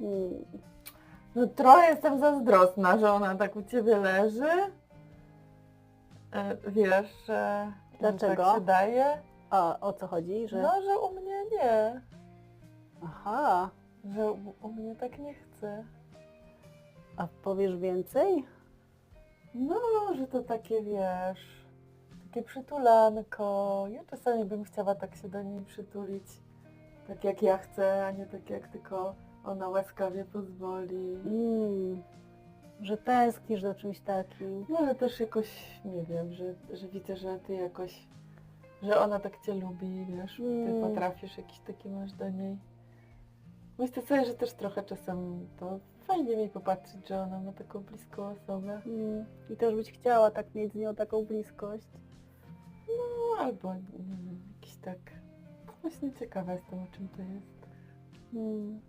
Mm. No trochę jestem zazdrosna, że ona tak u ciebie leży. E, Wiesz, że, że Dlaczego? tak się daje. A o co chodzi? Że... No, że u mnie nie. Aha, Że u, u mnie tak nie chce. a powiesz więcej? No, że to takie wiesz, takie przytulanko. Ja czasami bym chciała tak się do niej przytulić, tak jak ja chcę, a nie tak jak tylko ona łaskawie pozwoli. Mm. Że tęsknisz za czymś takim. No ale też jakoś, nie wiem, że, że widzę, że ty jakoś, że ona tak cię lubi, wiesz, ty Mm. potrafisz jakiś taki masz do niej. Myślę sobie, że też trochę czasem to fajnie mi popatrzeć, że ona ma taką bliską osobę. Mm. I też byś chciała tak mieć z nią taką bliskość. No albo, nie wiem, jakiś tak, właśnie ciekawa jestem o czym to jest. Mm.